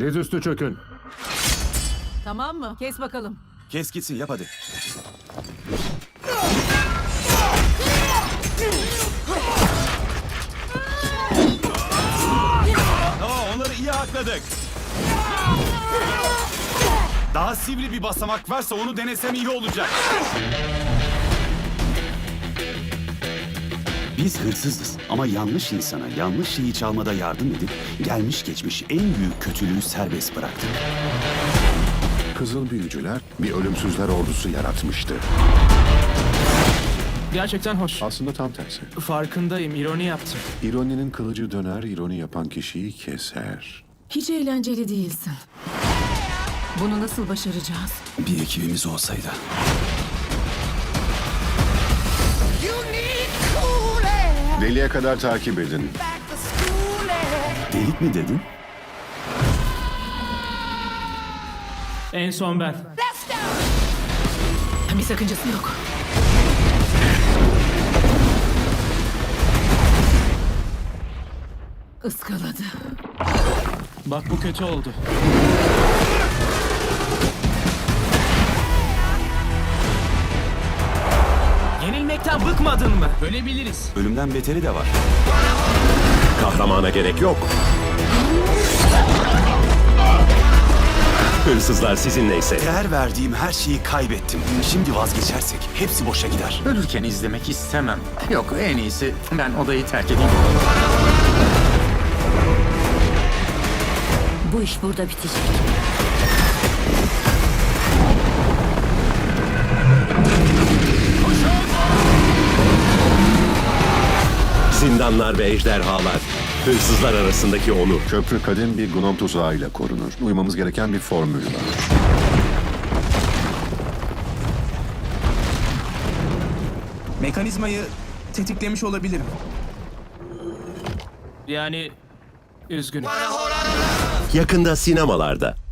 Dizüstü çökün. Tamam mı? Kes bakalım. Kes gitsin yap hadi. Aa, onları iyi hakladık. Daha sivri bir basamak varsa onu denesem iyi olacak. Biz hırsızız ama yanlış insana yanlış şeyi çalmada yardım edip gelmiş geçmiş en büyük kötülüğü serbest bıraktık. Kızıl büyücüler bir ölümsüzler ordusu yaratmıştı. Gerçekten hoş. Aslında tam tersi. Farkındayım, ironi yaptım. İroninin kılıcı döner, ironi yapan kişiyi keser. Hiç eğlenceli değilsin. Bunu nasıl başaracağız? Bir ekibimiz olsaydı. Deliye kadar takip edin. Delik mi dedin? En son ben. Bir sakıncası yok. Iskaladı. Bak bu kötü oldu. Yenilmekten bıkmadın mı? Ölebiliriz. Ölümden beteri de var. Kahramana gerek yok. Hırsızlar sizinleyse Değer verdiğim her şeyi kaybettim. Şimdi vazgeçersek hepsi boşa gider. Ölürken izlemek istemem. Yok en iyisi ben odayı terk edeyim. Bu iş burada bitecek. Zindanlar ve ejderhalar hırsızlar arasındaki onur. Köprü kadim bir gnom tuzağıyla korunur. Uymamız gereken bir formül var. Mekanizmayı tetiklemiş olabilirim. Yani üzgünüm. Yakında sinemalarda.